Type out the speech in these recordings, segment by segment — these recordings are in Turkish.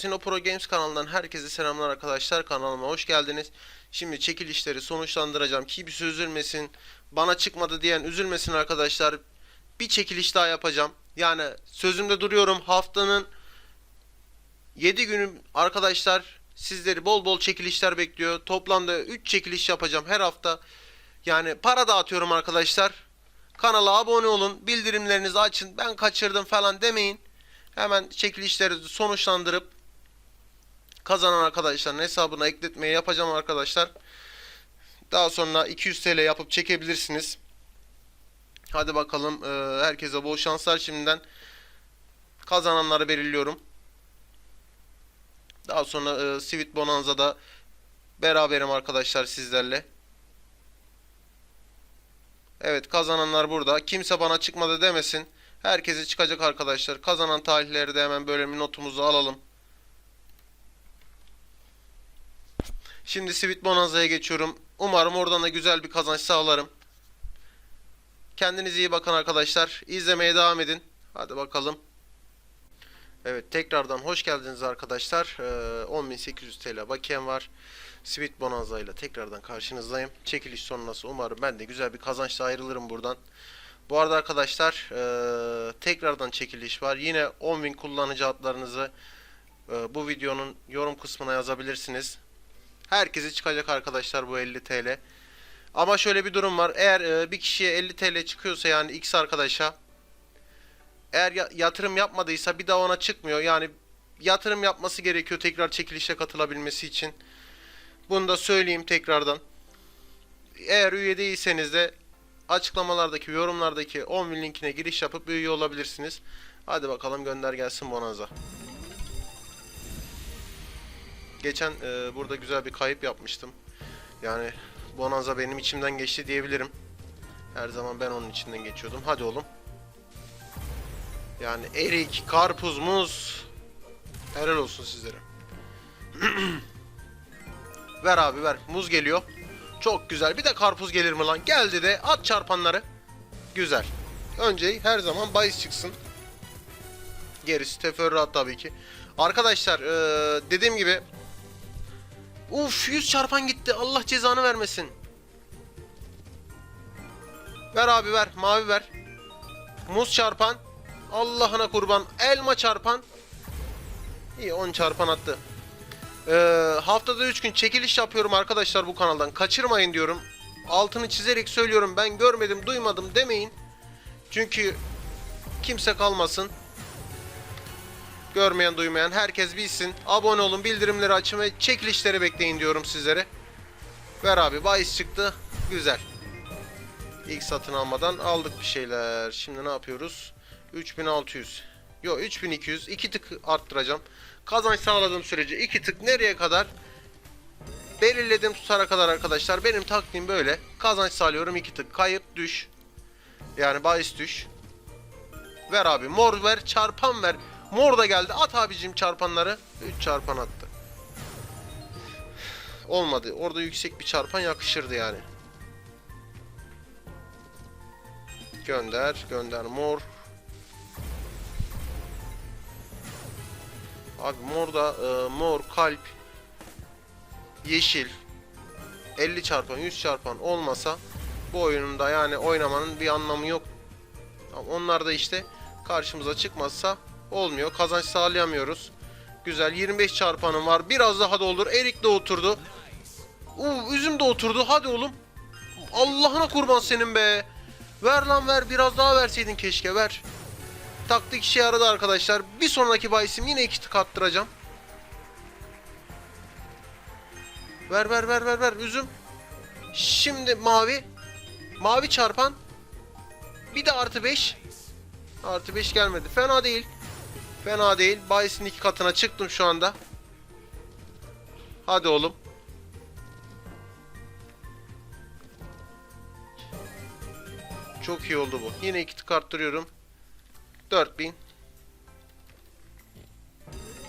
Casino Pro Games kanalından herkese selamlar arkadaşlar. Kanalıma hoş geldiniz. Şimdi çekilişleri sonuçlandıracağım. Kimse üzülmesin. Bana çıkmadı diyen üzülmesin arkadaşlar. Bir çekiliş daha yapacağım. Yani sözümde duruyorum. Haftanın 7 günü arkadaşlar sizleri bol bol çekilişler bekliyor. Toplamda 3 çekiliş yapacağım her hafta. Yani para dağıtıyorum arkadaşlar. Kanala abone olun. Bildirimlerinizi açın. Ben kaçırdım falan demeyin. Hemen çekilişleri sonuçlandırıp kazanan arkadaşların hesabına ekletmeyi yapacağım arkadaşlar. Daha sonra 200 TL yapıp çekebilirsiniz. Hadi bakalım. Ee, herkese bol şanslar şimdiden. Kazananları belirliyorum. Daha sonra e, Sweet Bonanza'da beraberim arkadaşlar sizlerle. Evet kazananlar burada. Kimse bana çıkmadı demesin. Herkese çıkacak arkadaşlar. Kazanan tarihleri de hemen böyle bir notumuzu alalım. Şimdi Sweet Bonanza'ya geçiyorum. Umarım oradan da güzel bir kazanç sağlarım. Kendinize iyi bakın arkadaşlar. İzlemeye devam edin. Hadi bakalım. Evet tekrardan hoş geldiniz arkadaşlar. Ee, 10.800 TL bakiyem var. Sweet Bonanza ile tekrardan karşınızdayım. Çekiliş sonrası umarım ben de güzel bir kazançla ayrılırım buradan. Bu arada arkadaşlar eee, tekrardan çekiliş var. Yine 10.000 kullanıcı adlarınızı eee, bu videonun yorum kısmına yazabilirsiniz. Herkese çıkacak arkadaşlar bu 50 TL. Ama şöyle bir durum var. Eğer eee, bir kişiye 50 TL çıkıyorsa yani X arkadaşa eğer ya- yatırım yapmadıysa bir daha ona çıkmıyor. Yani yatırım yapması gerekiyor tekrar çekilişe katılabilmesi için. Bunu da söyleyeyim tekrardan. Eğer üye değilseniz de açıklamalardaki yorumlardaki 10.000 linkine giriş yapıp üye olabilirsiniz. Hadi bakalım gönder gelsin Bonanza. Geçen e, burada güzel bir kayıp yapmıştım. Yani Bonanza benim içimden geçti diyebilirim. Her zaman ben onun içinden geçiyordum. Hadi oğlum. Yani erik, karpuz, muz. Helal olsun sizlere. ver abi ver. Muz geliyor. Çok güzel. Bir de karpuz gelir mi lan? Geldi de at çarpanları. Güzel. Önce her zaman bahis çıksın. Gerisi teferruat tabii ki. Arkadaşlar eee, dediğim gibi Uf 100 çarpan gitti. Allah cezanı vermesin. Ver abi ver. Mavi ver. Muz çarpan. Allah'ına kurban. Elma çarpan. İyi 10 çarpan attı. Ee, haftada 3 gün çekiliş yapıyorum arkadaşlar bu kanaldan. Kaçırmayın diyorum. Altını çizerek söylüyorum. Ben görmedim, duymadım demeyin. Çünkü kimse kalmasın. Görmeyen, duymayan herkes bilsin. Abone olun, bildirimleri açın ve çekilişleri bekleyin diyorum sizlere. Ver abi, bahis çıktı. Güzel. İlk satın almadan aldık bir şeyler. Şimdi ne yapıyoruz? 3600. Yo 3200. 2 tık arttıracağım. Kazanç sağladığım sürece 2 tık nereye kadar? Belirlediğim tutara kadar arkadaşlar. Benim taktiğim böyle. Kazanç sağlıyorum 2 tık. Kayıp düş. Yani bahis düş. Ver abi. Mor ver. Çarpan ver. Mor da geldi. At abicim çarpanları. 3 çarpan attı. Olmadı. Orada yüksek bir çarpan yakışırdı yani. Gönder. Gönder. Mor. Abi mor da e, mor kalp yeşil 50 çarpan 100 çarpan olmasa bu oyununda yani oynamanın bir anlamı yok. Onlar da işte karşımıza çıkmazsa olmuyor. Kazanç sağlayamıyoruz. Güzel 25 çarpanım var. Biraz daha doldur. Erik de oturdu. Uu, üzüm de oturdu. Hadi oğlum. Allah'ına kurban senin be. Ver lan ver. Biraz daha verseydin keşke ver. Taktik işe yaradı arkadaşlar. Bir sonraki bahisim yine iki tık attıracağım. Ver ver ver ver ver üzüm. Şimdi mavi. Mavi çarpan. Bir de artı 5. Artı 5 gelmedi. Fena değil. Fena değil. Bahisin iki katına çıktım şu anda. Hadi oğlum. Çok iyi oldu bu. Yine iki tık arttırıyorum. 4000.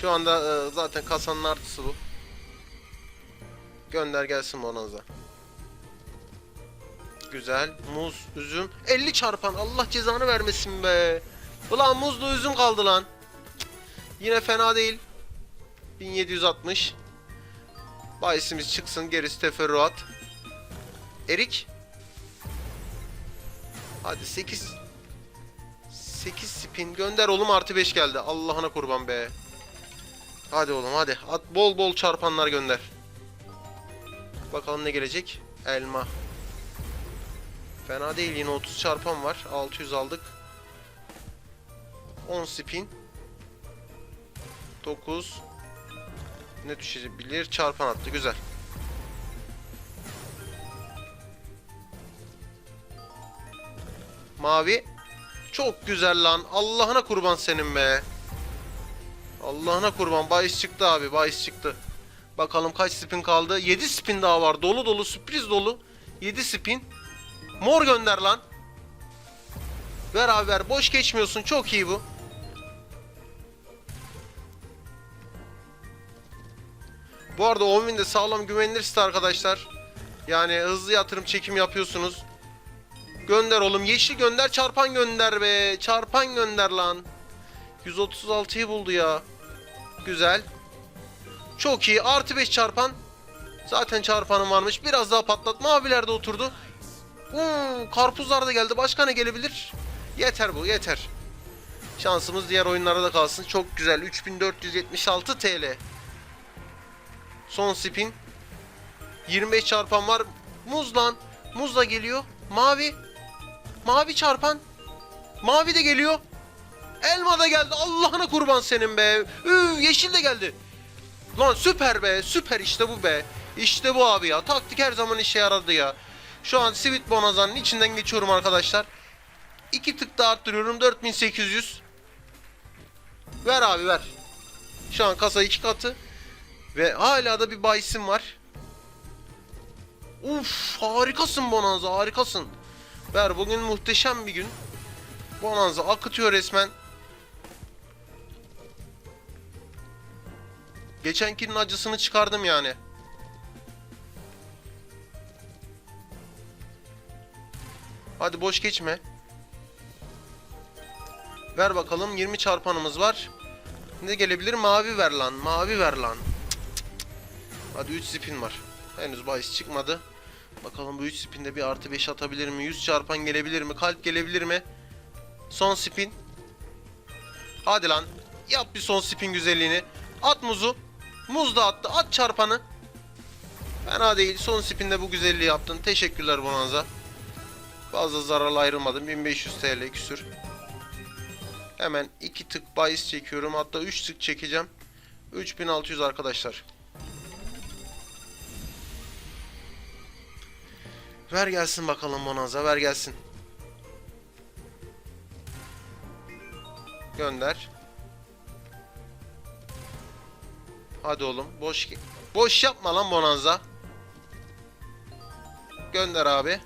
Şu anda e, zaten kasanın artısı bu. Gönder gelsin Bonanza. Güzel. Muz, üzüm. 50 çarpan. Allah cezanı vermesin be. Ulan muzlu üzüm kaldı lan. Yine fena değil. 1760. Bahisimiz çıksın gerisi teferruat. Erik. Hadi 8 8 spin gönder oğlum artı 5 geldi. Allah'ına kurban be. Hadi oğlum hadi. At bol bol çarpanlar gönder. Bakalım ne gelecek? Elma. Fena değil yine 30 çarpan var. 600 aldık. 10 spin. 9 ne düşebilir? Çarpan attı. Güzel. Mavi. Çok güzel lan. Allah'ına kurban senin be. Allah'ına kurban. Bahis çıktı abi. Bahis çıktı. Bakalım kaç spin kaldı. 7 spin daha var. Dolu dolu sürpriz dolu. 7 spin. Mor gönder lan. Ver abi ver. Boş geçmiyorsun. Çok iyi bu. Bu arada 10.000 de sağlam güvenilir site arkadaşlar. Yani hızlı yatırım çekim yapıyorsunuz. Gönder oğlum. Yeşil gönder. Çarpan gönder be. Çarpan gönder lan. 136'yı buldu ya. Güzel. Çok iyi. Artı 5 çarpan. Zaten çarpanım varmış. Biraz daha patlat. Maviler de oturdu. Hmm, karpuzlar da geldi. Başka ne gelebilir? Yeter bu. Yeter. Şansımız diğer oyunlara da kalsın. Çok güzel. 3476 TL. Son spin. 25 çarpan var. Muz lan. Muz da geliyor. Mavi. Mavi çarpan. Mavi de geliyor. Elma da geldi. Allah'ına kurban senin be. Üü, yeşil de geldi. Lan süper be. Süper işte bu be. İşte bu abi ya. Taktik her zaman işe yaradı ya. Şu an Sweet Bonanza'nın içinden geçiyorum arkadaşlar. İki tık daha arttırıyorum. 4800. Ver abi ver. Şu an kasa iki katı. Ve hala da bir bahisim var. Uf harikasın Bonanza harikasın. Ver bugün muhteşem bir gün. Bonanza akıtıyor resmen. Geçenkinin acısını çıkardım yani. Hadi boş geçme. Ver bakalım 20 çarpanımız var. Ne gelebilir? Mavi ver lan. Mavi ver lan. Hadi 3 spin var. Henüz bahis çıkmadı. Bakalım bu 3 spinde bir artı 5 atabilir mi? 100 çarpan gelebilir mi? Kalp gelebilir mi? Son spin. Hadi lan. Yap bir son spin güzelliğini. At muzu. Muz da attı. At çarpanı. Fena değil. Son spinde bu güzelliği yaptın. Teşekkürler Bonanza. Fazla zararla ayrılmadım. 1500 TL küsür. Hemen 2 tık bahis çekiyorum. Hatta 3 tık çekeceğim. 3600 arkadaşlar. Ver gelsin bakalım Bonanza. Ver gelsin. Gönder. Hadi oğlum. Boş boş yapma lan Bonanza. Gönder abi.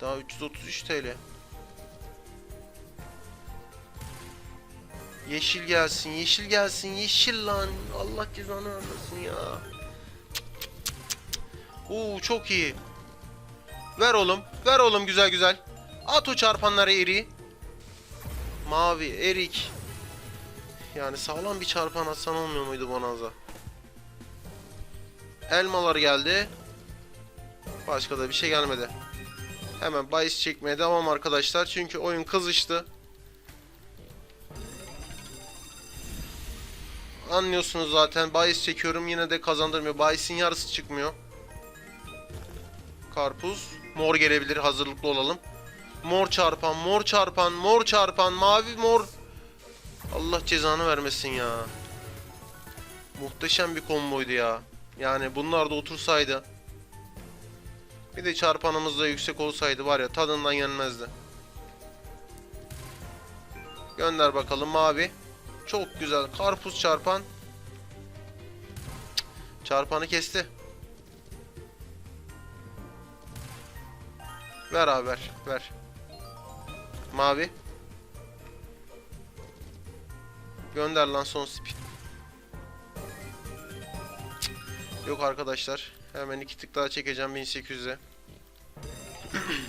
Daha 333 TL. Yeşil gelsin, yeşil gelsin, yeşil lan. Allah cezanı vermesin ya. Oo çok iyi. Ver oğlum, ver oğlum güzel güzel. At o çarpanları eri. Mavi, erik. Yani sağlam bir çarpan atsan olmuyor muydu Bonanza? Elmalar geldi. Başka da bir şey gelmedi. Hemen bahis çekmeye devam arkadaşlar. Çünkü oyun kızıştı. Anlıyorsunuz zaten. Bahis çekiyorum yine de kazandırmıyor. Bahisin yarısı çıkmıyor. Karpuz. Mor gelebilir. Hazırlıklı olalım. Mor çarpan, mor çarpan, mor çarpan, mavi mor. Allah cezanı vermesin ya. Muhteşem bir komboydu ya. Yani bunlar da otursaydı. Bir de çarpanımız da yüksek olsaydı var ya tadından yenmezdi. Gönder bakalım mavi. Çok güzel. Karpuz çarpan. Çarpanı kesti. Ver abi ver. Ver. Mavi. Gönder lan son spin. Yok arkadaşlar. Hemen iki tık daha çekeceğim 1800'e.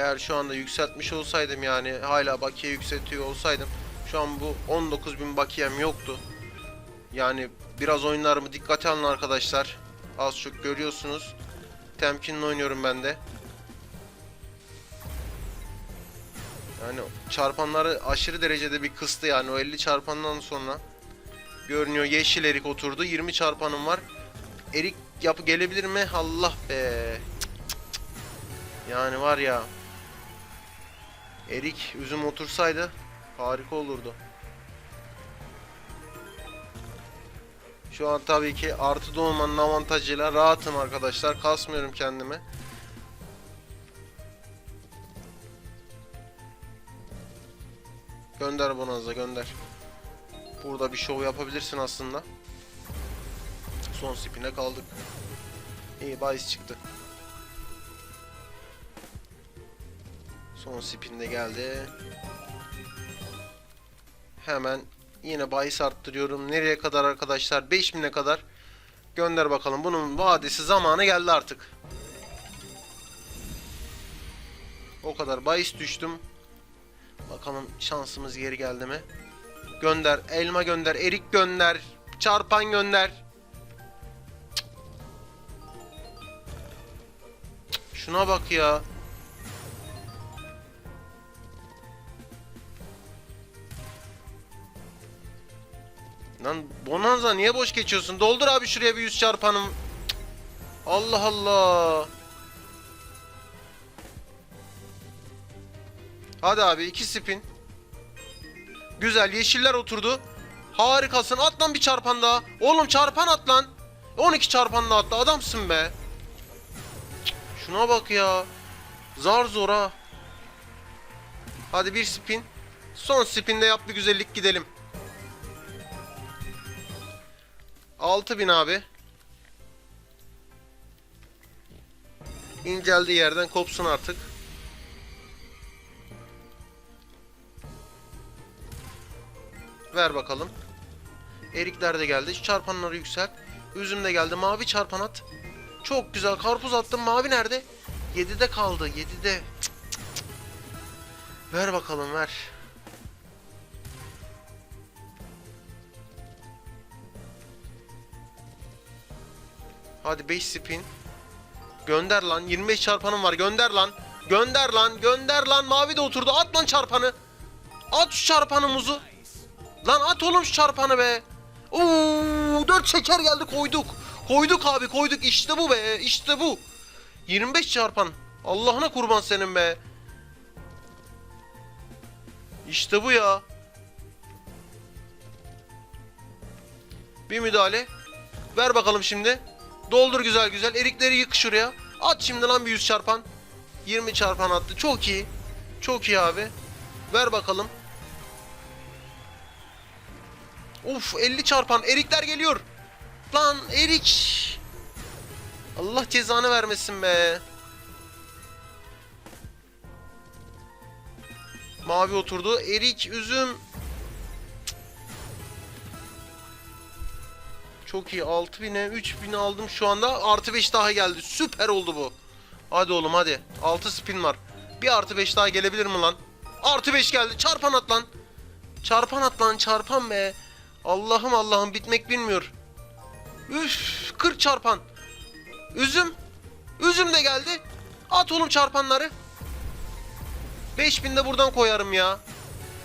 Eğer şu anda yükseltmiş olsaydım yani hala bakiye yükseltiyor olsaydım şu an bu 19.000 bakiyem yoktu. Yani biraz oyunlarımı dikkate alın arkadaşlar. Az çok görüyorsunuz. Temkinli oynuyorum ben de. Yani çarpanları aşırı derecede bir kıstı yani o 50 çarpandan sonra görünüyor yeşil erik oturdu 20 çarpanım var erik yapı gelebilir mi Allah be Cık, cık, cık. yani var ya erik üzüm otursaydı harika olurdu şu an tabii ki artı doğmanın avantajıyla rahatım arkadaşlar kasmıyorum kendimi Gönder Bonanza gönder. Burada bir şov yapabilirsin aslında. Son spine kaldık. İyi bahis çıktı. Son spinde geldi. Hemen yine bahis arttırıyorum. Nereye kadar arkadaşlar? 5000'e kadar. Gönder bakalım. Bunun vadesi zamanı geldi artık. O kadar bahis düştüm. Bakalım şansımız geri geldi mi? Gönder, elma gönder, erik gönder, çarpan gönder. Cık. Cık, Şuna bak ya. Lan Bonanza niye boş geçiyorsun? Doldur abi şuraya bir yüz çarpanım. Allah Allah. Hadi abi iki spin. Güzel yeşiller oturdu. Harikasın at lan bir çarpan daha. Oğlum çarpan at lan. 12 çarpan da attı adamsın be. Şuna bak ya. Zar zor ha. Hadi bir spin. Son spinde yap bir güzellik gidelim. 6000 abi. İnceldiği yerden kopsun artık. Ver bakalım. Erikler de geldi. Çarpanları yükselt. Üzüm de geldi. Mavi çarpan at. Çok güzel. Karpuz attım. Mavi nerede? 7'de kaldı. 7'de. Cık, cık, cık. Ver bakalım ver. Hadi 5 spin. Gönder lan. 25 çarpanım var. Gönder lan. Gönder lan. Gönder lan. Mavi de oturdu. At lan çarpanı. At şu çarpanı muzu. Lan at oğlum şu çarpanı be. Oo, 4 şeker geldi koyduk. Koyduk abi koyduk. İşte bu be. İşte bu. 25 çarpan. Allah'ına kurban senin be. İşte bu ya. Bir müdahale. Ver bakalım şimdi. Doldur güzel güzel. Erikleri yık şuraya. At şimdi lan bir 100 çarpan. 20 çarpan attı. Çok iyi. Çok iyi abi. Ver bakalım. Of 50 çarpan erikler geliyor. Lan erik. Allah cezanı vermesin be. Mavi oturdu. Erik, üzüm. Çok iyi. 6000'e 3000'e aldım şu anda. Artı 5 daha geldi. Süper oldu bu. Hadi oğlum hadi. 6 spin var. Bir artı 5 daha gelebilir mi lan? Artı 5 geldi. Çarpan at lan. Çarpan at lan. Çarpan be. Allah'ım Allah'ım bitmek bilmiyor. Üf 40 çarpan. Üzüm. Üzüm de geldi. At oğlum çarpanları. 5000 de buradan koyarım ya.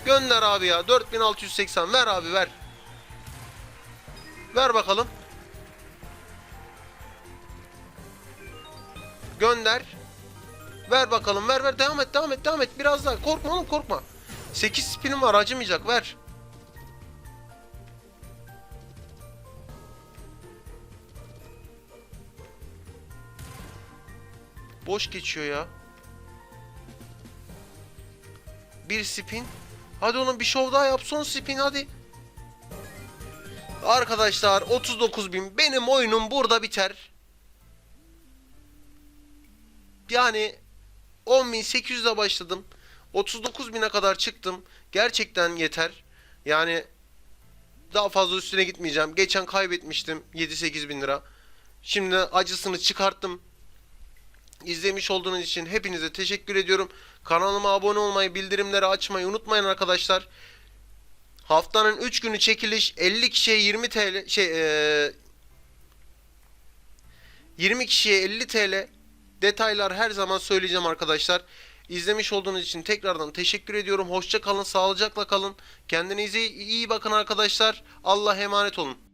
Gönder abi ya. 4680 ver abi ver. Ver bakalım. Gönder. Ver bakalım. Ver ver devam et devam et devam et. Biraz daha. Korkma oğlum korkma. 8 spinim var acımayacak ver. Boş geçiyor ya. Bir spin. Hadi oğlum bir şov daha yap. Son spin hadi. Arkadaşlar 39.000 benim oyunum burada biter. Yani 10.800'e başladım. 39.000'e kadar çıktım. Gerçekten yeter. Yani daha fazla üstüne gitmeyeceğim. Geçen kaybetmiştim 7-8 bin lira. Şimdi acısını çıkarttım. İzlemiş olduğunuz için hepinize teşekkür ediyorum. Kanalıma abone olmayı, bildirimleri açmayı unutmayın arkadaşlar. Haftanın 3 günü çekiliş 50 kişiye 20 TL şey eee 20 kişiye 50 TL detaylar her zaman söyleyeceğim arkadaşlar. İzlemiş olduğunuz için tekrardan teşekkür ediyorum. Hoşça kalın, sağlıcakla kalın. Kendinize iyi bakın arkadaşlar. Allah'a emanet olun.